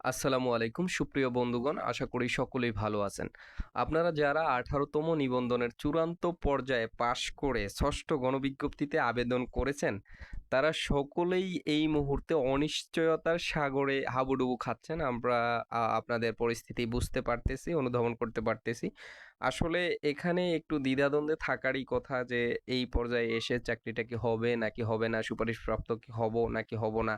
আসসালামু আলাইকুম। সুপ্রিয় বন্ধুগণ, আশা করি সকলেই ভালো আছেন। আপনারা যারা আঠারোতম নিবন্ধনের চূড়ান্ত পর্যায়ে পাশ করে ষষ্ঠ গণবিজ্ঞপ্তিতে আবেদন করেছেন, তারা সকলেই এই মুহূর্তে অনিশ্চয়তার সাগরে হাবুডুবু খাচ্ছেন। আমরা আপনাদের পরিস্থিতি বুঝতে পারতেছি, অনুধাবন করতে পারতেছি। আসলে এখানে একটু দ্বিধাদ্বন্দ্বে থাকারই কথা যে, এই পর্যায়ে এসে চাকরিটা কি হবে, নাকি হবে না, সুপারিশপ্রাপ্ত কি হব, নাকি হব না।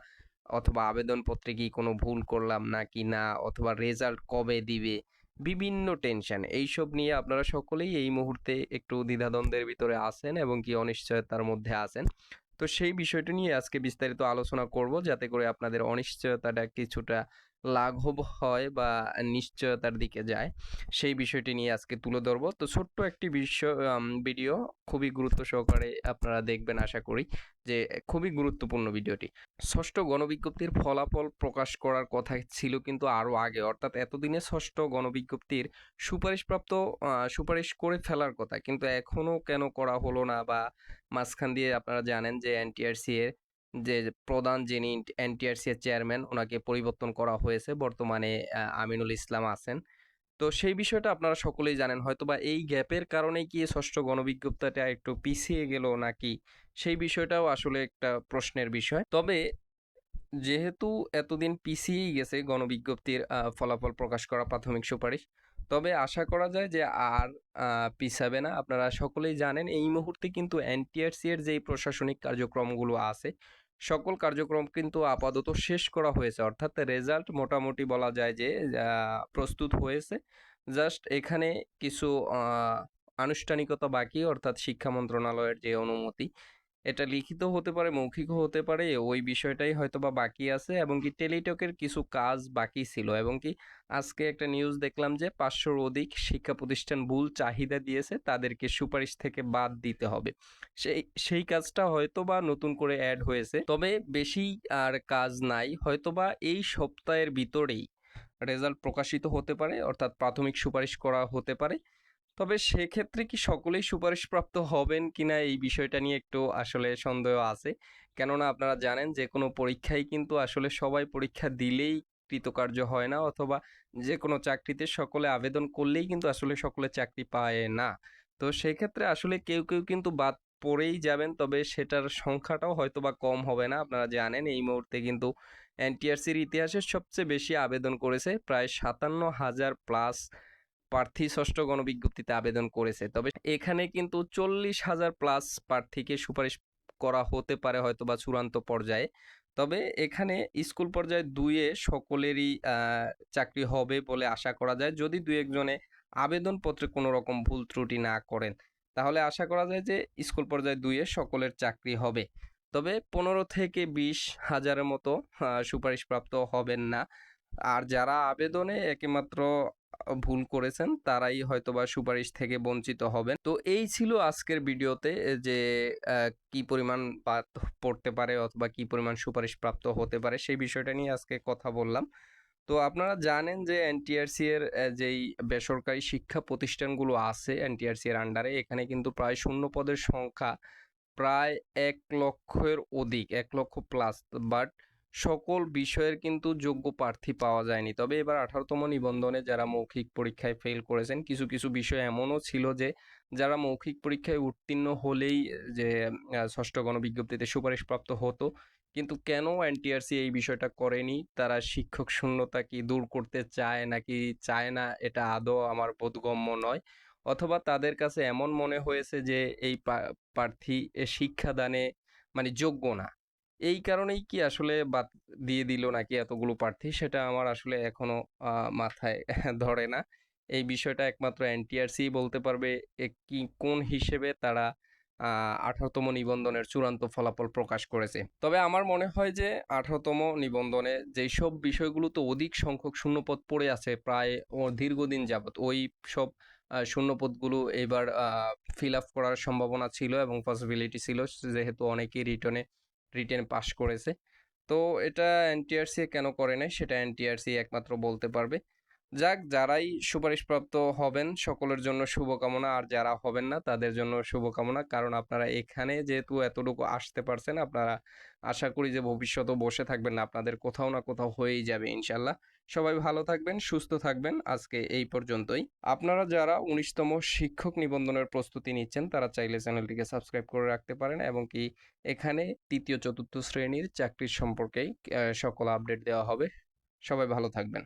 অথবা আবেদনপত্রে কি কোনো ভুল করলাম না কি না, অথবা রেজাল্ট কবে দিবে, বিভিন্ন টেনশন এইসব নিয়ে আপনারা সকলেই এই মুহূর্তে একটু দ্বিধাদ্বন্দ্বের ভিতরে আছেন এবং কি অনিশ্চয়তার মধ্যে আছেন। তো সেই বিষয়টি নিয়ে আজকে বিস্তারিত আলোচনা করব যাতে করে আপনাদের অনিশ্চয়তাটা কিছুটা লাঘব হয় বা নিশ্চয়তার দিকে যায়, সেই বিষয়টি নিয়ে আজকে তুলে ধরবো। তো ছোট্ট একটি বিষয় ভিডিও খুবই গুরুত্ব সহকারে আপনারা দেখবেন আশা করি যে খুবই গুরুত্বপূর্ণ ভিডিওটি ষষ্ঠ গণবিজ্ঞপ্তির ফলাফল প্রকাশ করার কথা ছিল কিন্তু আরও আগে, অর্থাৎ এতদিনে ষষ্ঠ গণবিজ্ঞপ্তির সুপারিশপ্রাপ্ত সুপারিশ করে ফেলার কথা, কিন্তু এখনও কেন করা হলো না বা মাঝখান দিয়ে আপনারা জানেন যে এনটিআরসি এর যে প্রধান যিনি এনটিআরসি এর চেয়ারম্যান ওনাকে পরিবর্তন করা হয়েছে। বর্তমানে আমিনুল ইসলাম আছেন। তো সেই বিষয়টা আপনারা সকলেই জানেন। হয়তোবা এই গ্যাপের কারণেই কি ষষ্ঠ গণবিজ্ঞপ্তিটা একটু পিছিয়ে গেল নাকি? সেই বিষয়টাও আসলে একটা প্রশ্নের বিষয়। তবে যেহেতু এতদিন পিছিয়েই গেছে গণবিজ্ঞপ্তির ফলাফল প্রকাশ করা প্রাথমিক সুপারিশ, তবে আশা করা যায় যে আর পিছাবে না। আপনারা সকলেই জানেন, এই মুহূর্তে কিন্তু এনটিআরসি এর যেই প্রশাসনিক কার্যক্রমগুলো আছে সকল কার্যক্রম কিন্তু আপাতত শেষ করা হয়েছে। অর্থাৎ রেজাল্ট মোটামুটি বলা যায় যে প্রস্তুত হয়েছে। জাস্ট এখানে কিছু আনুষ্ঠানিকতা বাকি, অর্থাৎ শিক্ষা মন্ত্রণালয়ের যে অনুমতি এটা লিখিত হতে পারে, মৌখিকও হতে পারে। ওই বিষয়টাই হয়তো বা বাকি আছে এবং কি টেলিটকের কিছু কাজ বাকি ছিল এবং কি আজকে একটা নিউজ দেখলাম যে পাঁচশোর অধিক শিক্ষা প্রতিষ্ঠান ভুল চাহিদা দিয়েছে, তাদেরকে সুপারিশ থেকে বাদ দিতে হবে। সেই সেই কাজটা হয়তো বা নতুন করে অ্যাড হয়েছে। তবে বেশি আর কাজ নাই। হয়তো বা এই সপ্তাহের ভিতরেই রেজাল্ট প্রকাশিত হতে পারে, অর্থাৎ প্রাথমিক সুপারিশ করা হতে পারে। তবে সেক্ষেত্রে কি সকলেই সুপারিশপ্রাপ্ত হবেন কিনা এই বিষয়টা নিয়ে একটু আসলে সন্দেহ আছে। কেননা আপনারা জানেন যে কোনো পরীক্ষায় কিন্তু আসলে সবাই পরীক্ষা দিলেই কৃতকার্য হয় না অথবা যে কোনো চাকরিতে সকলে আবেদন করলেই কিন্তু আসলে সকলে চাকরি পায় না। তো সেক্ষেত্রে আসলে কেউ কেউ কিন্তু বাদ পড়েই যাবেন তবে সেটার সংখ্যাটাও হয়তো বা কম হবে না। আপনারা জানেন এই মুহূর্তে কিন্তু এনটিআরসির ইতিহাসে সবচেয়ে বেশি আবেদন করেছে প্রায় সাতান্ন হাজার প্লাস প্রার্থী ষষ্ঠ গণবিজ্ঞপ্তিতে আবেদন করেছে। তবে এখানে কিন্তু চল্লিশ হাজার প্লাস প্রার্থীকে সুপারিশ করা হতে পারে হয়তো বা চূড়ান্ত পর্যায়ে। তবে এখানে স্কুল পর্যায়ে দুয়ে সকলেরই চাকরি হবে বলে আশা করা যায়। যদি দুই একজনে আবেদনপত্রে কোনো রকম ভুল ত্রুটি না করেন, তাহলে আশা করা যায় যে স্কুল পর্যায়ে দুয়ে সকলের চাকরি হবে। তবে পনেরো থেকে বিশ হাজারের মতো সুপারিশপ্রাপ্ত হবেন না। আর যারা আবেদনে একমাত্র ভুল করেছেন, তারাই হয়তোবা সুপারিশ থেকে বঞ্চিত হবেন। তো এই ছিল আজকের ভিডিওতে যে কি পরিমাণ পড়তে পারে অথবা কি পরিমাণ সুপারিশ প্রাপ্ত হতে পারে, সেই বিষয়টা নিয়ে আজকে কথা বললাম। তো আপনারা জানেন যে, এনটিআরসি এর যেই বেসরকারি শিক্ষা প্রতিষ্ঠানগুলো আছে, এনটিআরসি এর আন্ডারে এখানে কিন্তু প্রায় শূন্য পদের সংখ্যা প্রায় এক লক্ষের অধিক, এক লক্ষ প্লাস বাট সকল বিষয়ের কিন্তু যোগ্য প্রার্থী পাওয়া যায়নি। তবে এবার আঠারোতম নিবন্ধনে যারা মৌখিক পরীক্ষায় ফেল করেছেন, কিছু কিছু বিষয় এমনও ছিল যে, যারা মৌখিক পরীক্ষায় উত্তীর্ণ হলেই যে ষষ্ঠ গণবিজ্ঞপ্তিতে সুপারিশপ্রাপ্ত হতো, কিন্তু কেন এনটিআরসি এই বিষয়টা করেনি? তারা শিক্ষক শূন্যতা কি দূর করতে চায় নাকি চায় না, এটা আদৌ আমার বোধগম্য নয়। অথবা তাদের কাছে এমন মনে হয়েছে যে, এই প্রার্থী শিক্ষাদানে মানে যোগ্য না। এই কারণেই কি আসলে বাদ দিয়ে দিল নাকি এতগুলো প্রার্থী? সেটা আমার আসলে এখনও মাথায় ধরে না। এই বিষয়টা একমাত্র এনটিআরসি বলতে পারবে কি, কোন হিসেবে তারা আঠারোতম নিবন্ধনের চূড়ান্ত ফলাফল প্রকাশ করেছে। তবে আমার মনে হয় যে আঠারোতম নিবন্ধনে যেই সব বিষয়গুলোতে অধিক সংখ্যক শূন্যপদ পড়ে আছে প্রায় ও দীর্ঘদিন যাবৎ, ওই সব শূন্যপদগুলো এবার ফিল আপ করার সম্ভাবনা ছিল এবং পসিবিলিটি ছিল, যেহেতু অনেকেই রিটার্নে রিটেন পাশ করেছে। তো এটা এনটিআরসি কেন করে নাই? সেটা এনটিআরসি একমাত্র বলতে পারবে। যাক, যারাই সুপারিশপ্রাপ্ত হবেন, সকলের জন্য শুভকামনা। আর যারা হবেন না, তাদের জন্য শুভকামনা। কারণ আপনারা এখানে যেহেতু এতটুকু আসতে পারছেন, আপনারা আশা করি যে ভবিষ্যতেও বসে থাকবেন না। আপনাদের কোথাও না কোথাও হয়েই যাবে, ইনশাল্লাহ। সবাই ভালো থাকবেন, সুস্থ থাকবেন। আজকে এই পর্যন্তই। আপনারা যারা উনিশতম শিক্ষক নিবন্ধনের প্রস্তুতি নিচ্ছেন, তারা চাইলে চ্যানেলটিকে সাবস্ক্রাইব করে রাখতে পারেন এবং কি এখানে তৃতীয়, চতুর্থ শ্রেণির চাকরির সম্পর্কেই সকল আপডেট দেওয়া হবে। সবাই ভালো থাকবেন।